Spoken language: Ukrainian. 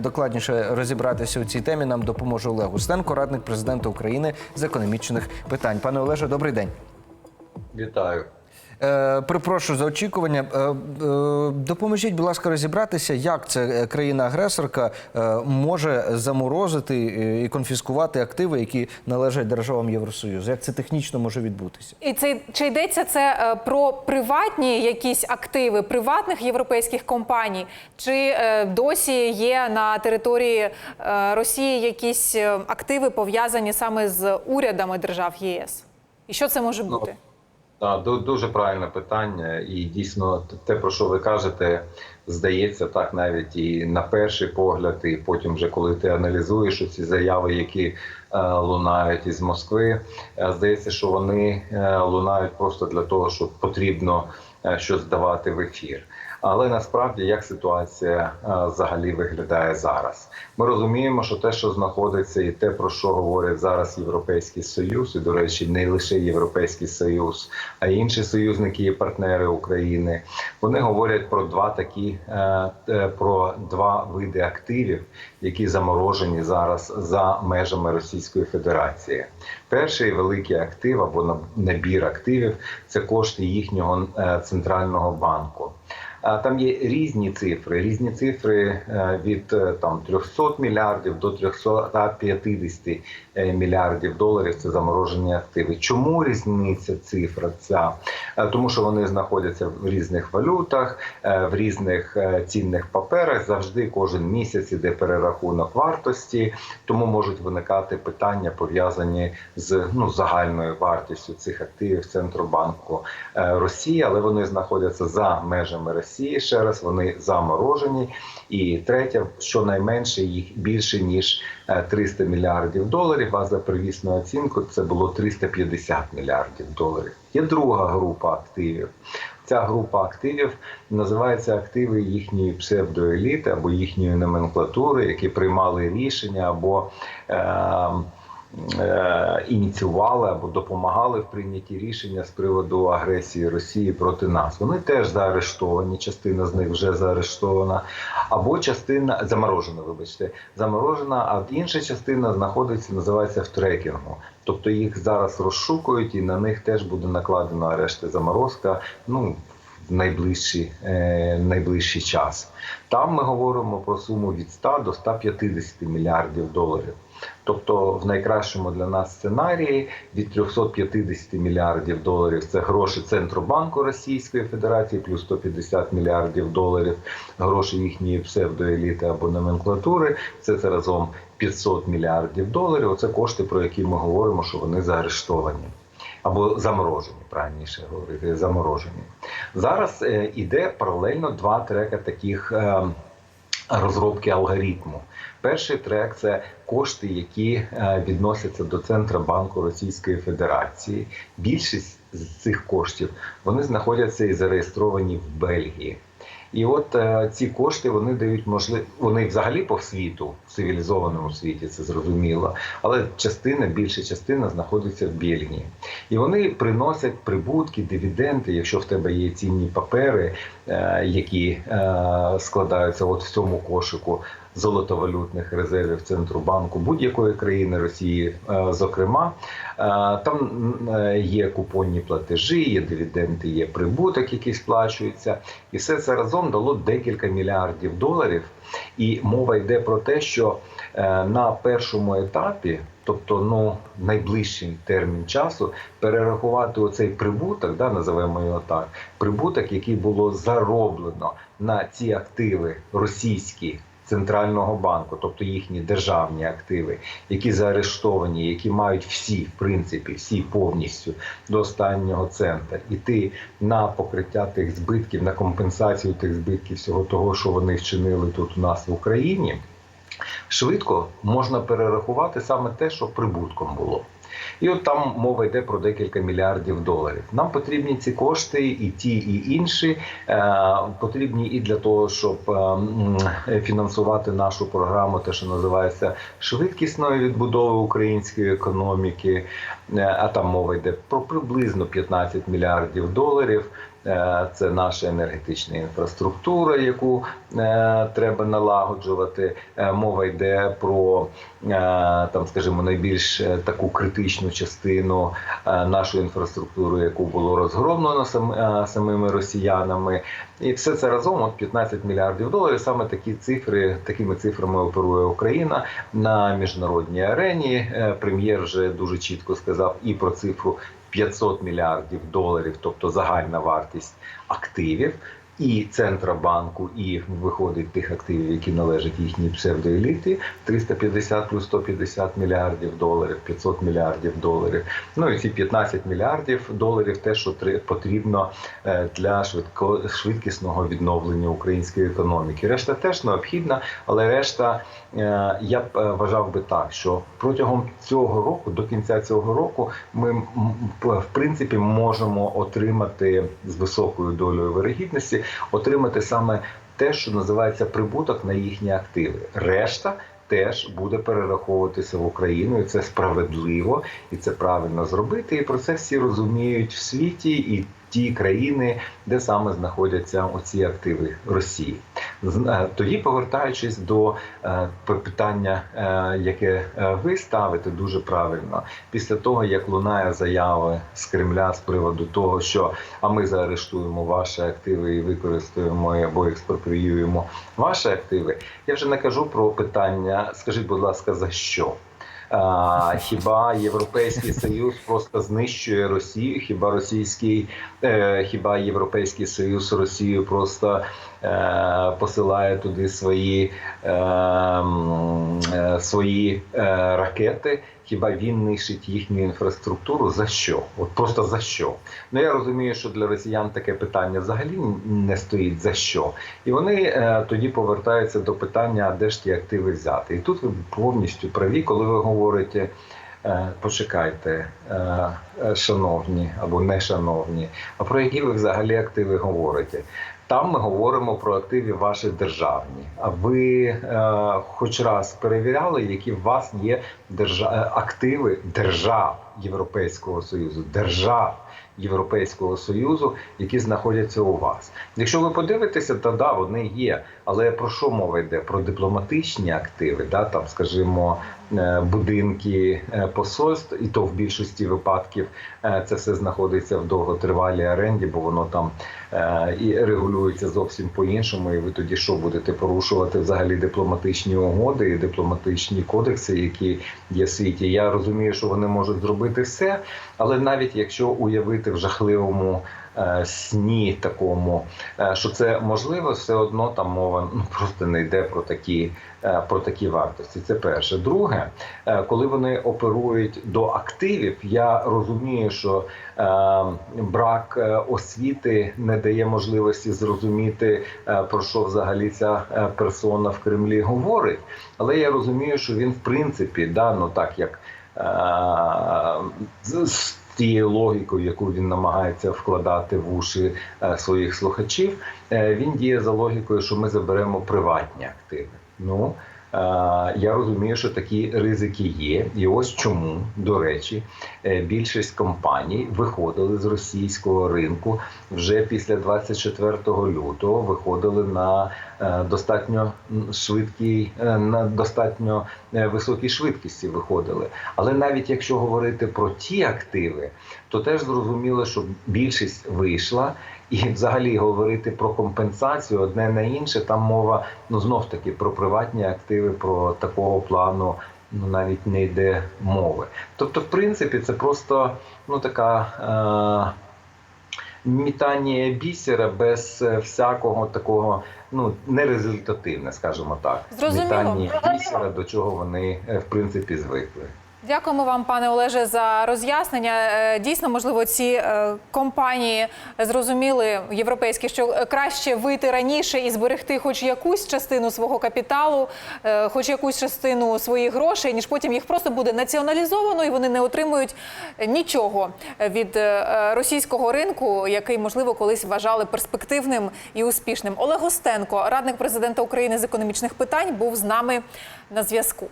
Докладніше розібратися у цій темі нам допоможе Олег Густенко, радник президента України з економічних питань. Пане Олеже, добрий день. Вітаю. Е, Припрошую за очікування. Е, е, Допоможіть, будь ласка, розібратися, як це країна-агресорка е, може заморозити і конфіскувати активи, які належать державам Євросоюзу. Як це технічно може відбутися? І це чи йдеться це е, про приватні якісь активи приватних європейських компаній, чи е, досі є на території е, Росії якісь активи пов'язані саме з урядами держав ЄС? І що це може бути? Так, ду- дуже правильне питання, і дійсно те, про що ви кажете, здається так навіть і на перший погляд, і потім, вже коли ти аналізуєш ці заяви, які е, лунають із Москви, е, здається, що вони е, лунають просто для того, що потрібно е, щось давати в ефір. Але насправді як ситуація е, взагалі виглядає зараз? Ми розуміємо, що те, що знаходиться, і те, про що говорить зараз Європейський Союз, і до речі, не лише Європейський Союз, а й інші союзники і партнери України, вони говорять про два такі е, е, про два види активів, які заморожені зараз за межами Російської Федерації. Перший великий актив або на- набір активів це кошти їхнього центрального банку. Там є різні цифри, різні цифри е, від е, там 300 мільярдів до 350 е, мільярдів доларів. Це заморожені активи. Чому різниця цифра ця? Тому що вони знаходяться в різних валютах, в різних цінних паперах. Завжди кожен місяць іде перерахунок вартості, тому можуть виникати питання пов'язані з ну загальною вартістю цих активів Центробанку Росії, але вони знаходяться за межами Росії. Ще раз вони заморожені. І третє, щонайменше їх більше ніж е, 300 мільярдів доларів. А за первісною оцінкою це було 350 мільярдів доларів. Є друга група активів. Ця група активів називається активи їхньої псевдоеліти або їхньої номенклатури, які приймали рішення або е, е, ініціювали або допомагали в прийнятті рішення з приводу агресії Росії проти нас. Вони теж заарештовані. Частина з них вже заарештована, або частина заморожена. Вибачте, заморожена, а інша частина знаходиться, називається в трекінгу. Тобто їх зараз розшукують, і на них теж буде накладено арешт і заморозка. Ну в найближчий, е, найближчий час. Там ми говоримо про суму від 100 до 150 мільярдів доларів. Тобто, в найкращому для нас сценарії від 350 мільярдів доларів це гроші Центробанку Російської Федерації, плюс 150 мільярдів доларів гроші їхньої псевдоеліти або номенклатури. Це це разом 500 мільярдів доларів. Оце кошти, про які ми говоримо, що вони заарештовані. Або заморожені, правильніше говорити, заморожені. Зараз е, іде паралельно два трека таких е, розробки алгоритму. Перший трек це кошти, які е, відносяться до Центробанку Російської Федерації. Більшість з цих коштів вони знаходяться і зареєстровані в Бельгії. І от е, ці кошти вони дають можливість, вони взагалі по світу, в цивілізованому світі, це зрозуміло, але частина, більша частина знаходиться в Бельгії. І вони приносять прибутки, дивіденди, якщо в тебе є цінні папери, е, які е, складаються от в цьому кошику золотовалютних резервів Центробанку будь-якої країни Росії, е, зокрема, Е, там е, є купонні платежі, є дивіденди, є прибуток, який сплачується, і все це разом дало декілька мільярдів доларів. І мова йде про те, що е, на першому етапі, тобто ну найближчий термін часу, перерахувати оцей прибуток, да, називаємо його так, прибуток, який було зароблено на ці активи російські. Центрального банку, тобто їхні державні активи, які заарештовані, які мають всі, в принципі, всі повністю до останнього цента, іти на покриття тих збитків, на компенсацію тих збитків всього того, що вони вчинили тут у нас в Україні, швидко можна перерахувати саме те, що прибутком було. І от там мова йде про декілька мільярдів доларів. Нам потрібні ці кошти, і ті, і інші е, потрібні і для того, щоб е, фінансувати нашу програму, те, що називається швидкісної відбудови української економіки. Е, а там мова йде про приблизно 15 мільярдів доларів. Е, Це наша енергетична інфраструктура, яку е, треба налагоджувати. Мова йде про там, скажімо, найбільш таку критичну частину нашої інфраструктури, яку було розгромлено сам, самими росіянами. І все це разом от 15 мільярдів доларів. Саме такі цифри, такими цифрами оперує Україна на міжнародній арені. Е, Прем'єр вже дуже чітко сказав і про цифру 500 мільярдів доларів, тобто загальна вартість активів. І Центробанку, і виходить тих активів, які належать їхній псевдоеліті, 350 плюс 150 мільярдів доларів, 500 мільярдів доларів. Ну і ці 15 мільярдів доларів, те, що потрібно е, для швидко швидкісного відновлення української економіки. Решта теж необхідна, але решта е, я б е, вважав би так, що протягом цього року, до кінця цього року, ми в принципі можемо отримати з високою долею вирогідності, отримати саме те, що називається прибуток на їхні активи. Решта. Теж буде перераховуватися в Україну, і це справедливо, і це правильно зробити. І про це всі розуміють в світі і ті країни, де саме знаходяться оці активи Росії. Е, Тоді, повертаючись до е, питання, е, яке ви ставите дуже правильно, після того як лунає заяви з Кремля з приводу того, що а ми заарештуємо ваші активи і використаємо або експропріюємо ваші активи, я вже не кажу про питання. Скажіть, будь ласка, за що? А, хіба Європейський Союз просто знищує Росію? Хіба російський, е, хіба Європейський Союз Росію просто е, посилає туди свої, е, е, свої е, ракети? Хіба він нищить їхню інфраструктуру? За що? От просто за що? Ну я розумію, що для росіян таке питання взагалі не стоїть за що. І вони е, тоді повертаються до питання, де ж ті активи взяти. І тут ви повністю праві, коли ви говорите. Е, Почекайте, е, е, шановні або не шановні, а про які ви взагалі активи говорите? Там ми говоримо про активи ваші державні. А ви хоч раз перевіряли, які в вас є держа... активи держав Європейського Союзу, держав Європейського Союзу, які знаходяться у вас. Якщо ви подивитеся, то да, вони є. Але про що мова йде? Про дипломатичні активи, да, там, скажімо, е, будинки е, посольств, і то в більшості випадків е, це все знаходиться в довготривалій оренді, бо воно там і регулюється зовсім по-іншому. І ви тоді що будете порушувати взагалі дипломатичні угоди і дипломатичні кодекси, які є в світі. Я розумію, що вони можуть зробити все, але навіть якщо уявити в жахливому е, сні такому, е, що це можливо, все одно там мова ну просто не йде про такі. е, Про такі вартості, це перше. Друге, е, коли вони оперують до активів, я розумію, що е, брак е, освіти не дає можливості зрозуміти, е, про що взагалі ця е, персона в Кремлі говорить. Але я розумію, що він в принципі, да, ну так як з- з тією логікою, яку він намагається вкладати в уші е, своїх слухачів, е, він діє за логікою, що ми заберемо приватні активи. Ну е, я розумію, що такі ризики є, і ось чому, до речі, е, більшість компаній виходили з російського ринку вже після 24 лютого. Виходили на е, достатньо м, швидкій, е, на достатньо е, високій швидкості. Виходили. Але навіть якщо говорити про ті активи, то теж зрозуміло, що більшість вийшла. І взагалі говорити про компенсацію одне на інше, там мова ну знов таки про приватні активи, про такого плану ну навіть не йде мови. Тобто, в принципі, це просто ну така. Мітання бісера без е, всякого такого, ну нерезультативне, скажімо так. Зрозуміло. Мітання бісера, до чого вони е, в принципі звикли. Дякуємо вам, пане Олеже, за роз'яснення. Е, Дійсно, можливо, ці е, компанії зрозуміли європейські, що е, краще вийти раніше і зберегти хоч якусь частину свого капіталу, хоч якусь частину своїх грошей, ніж потім їх просто буде націоналізовано і вони не отримують нічого від російського ринку, який можливо колись вважали перспективним і успішним. Олег Остенко, радник президента України з економічних питань, був з нами на зв'язку.